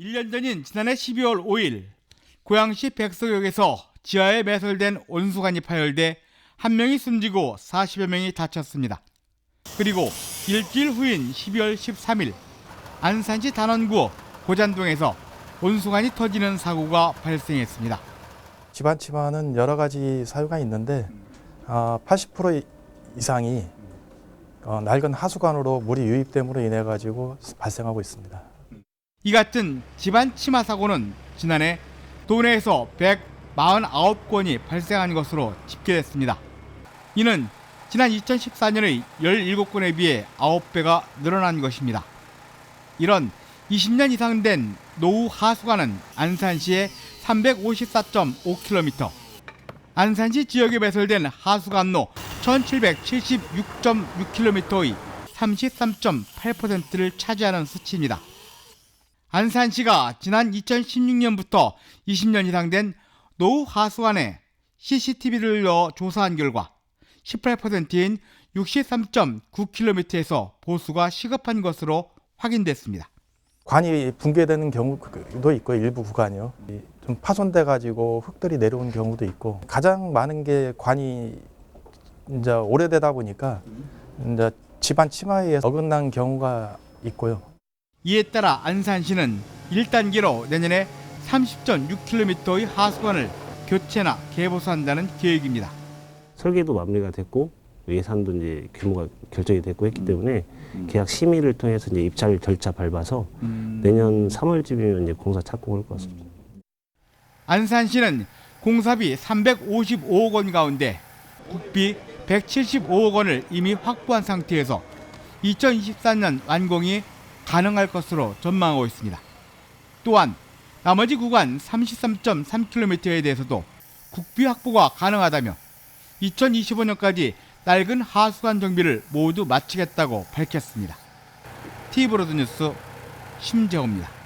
1년 전인 지난해 12월 5일 고양시 백석역에서 지하에 매설된 온수관이 파열돼 한 명이 숨지고 40여 명이 다쳤습니다. 그리고 일주일 후인 12월 13일 안산시 단원구 고잔동에서 온수관이 터지는 사고가 발생했습니다. 집안 치마는 여러 가지 사유가 있는데 아, 80% 이상이 어, 낡은 하수관으로 물이 유입됨으로 인해 가지고 발생하고 있습니다. 이 같은 집안 치마 사고는 지난해 도내에서 149건이 발생한 것으로 집계됐습니다. 이는 지난 2014년의 17건에 비해 9배가 늘어난 것입니다. 이런 20년 이상 된 노후 하수관은 안산시의 354.5km, 안산시 지역에 배설된 하수관로 1776.6km의 33.8%를 차지하는 수치입니다. 안산시가 지난 2016년부터 20년 이상 된 노후 하수관에 CCTV를 넣어 조사한 결과 18%인 63.9km에서 보수가 시급한 것으로 확인됐습니다. 관이 붕괴되는 경우도 있고 일부 구간이요. 이좀 파손돼 가지고 흙들이 내려온 경우도 있고 가장 많은 게 관이 이제 오래되다 보니까 이제 집안 치마에 어긋난 경우가 있고요. 이에 따라 안산시는 1단계로 내년에 30.6km의 하수관을 교체나 개보수한다는 계획입니다. 설계도 마무리가 됐고 예산도 이제 규모가 결정이 됐고 했기 때문에 계약 심의를 통해서 이제 입찰 절차 밟아서 내년 3월쯤이면 이제 공사 착공할 것 같습니다. 안산시는 공사비 355억 원 가운데 국비 175억 원을 이미 확보한 상태에서 2024년 완공이 가능할 것으로 전망하고 있습니다. 또한 나머지 구간 33.3km에 대해서도 국비 확보가 가능하다며 2025년까지 낡은 하수관 정비를 모두 마치겠다고 밝혔습니다. TV로드 뉴스 심재호입니다.